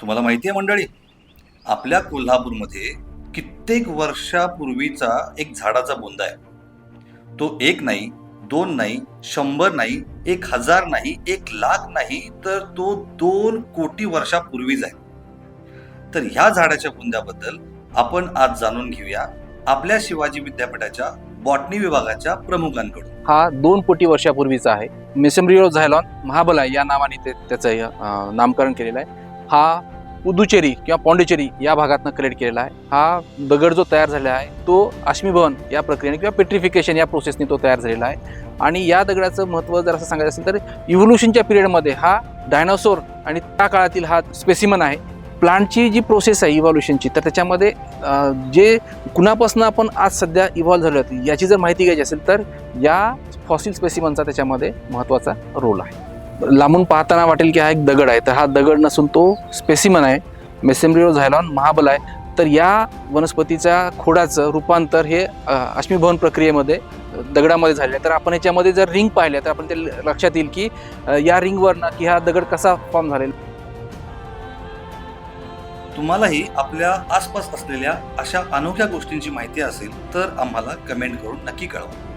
तुम्हाला माहिती आहे मंडळी आपल्या कोल्हापूरमध्ये कित्येक वर्षापूर्वीचा एक झाडाचा बोंदा आहे. तो एक नाही दोन नाही शंभर नाही एक हजार नाही एक लाख नाही तर तो दोन कोटी वर्षापूर्वीच आहे. तर ह्या झाडाच्या बुंद्याबद्दल आपण आज जाणून घेऊया आपल्या शिवाजी विद्यापीठाच्या बॉटनी विभागाच्या प्रमुखांकडून. हा दोन कोटी वर्षापूर्वीचा आहे. मेसेम्ब्रिओ झायलॉन महाबलाय या नावाने ते त्याचं नामकरण केलेलं आहे. हा पुदुचेरी किंवा पॉंडिचेरी या भागातनं कलेक्ट केलेला आहे. हा दगड जो तयार झालेला आहे तो अश्मीभवन या प्रक्रियेने किंवा पेट्रिफिकेशन या प्रोसेसने तो तयार झालेला आहे. आणि या दगडाचं महत्त्व जर असं सांगायचं असेल तर इव्होल्युशनच्या पिरियडमध्ये हा डायनासोर आणि त्या काळातील हा स्पेसिमन आहे. प्लांटची जी प्रोसेस आहे इव्हॉल्युशनची तर त्याच्यामध्ये जे कुणापासून आपण आज सध्या इव्हॉल्व झालो याची जर माहिती घ्यायची असेल तर या फॉसिल स्पेसिमनचा त्याच्यामध्ये महत्त्वाचा रोल आहे. लांबून पाहताना वाटेल की हा एक दगड आहे. तर हा दगड नसून तो स्पेसिमन आहे. मेसेम्ब्रिओ झायलॉन महाबल आहे. तर या वनस्पतीच्या खोडाचं रूपांतर हे अश्मीभवन प्रक्रियेमध्ये दगडामध्ये झाले आहे. तर आपण याच्यामध्ये जर रिंग पाहिल्या तर आपण ते लक्षात येईल की या रिंगवरनं की हा दगड कसा फॉर्म झालेला तुम्हालाही आपल्या आसपास असलेल्या अशा अनोख्या गोष्टींची माहिती असेल तर आम्हाला कमेंट करून नक्की कळवा.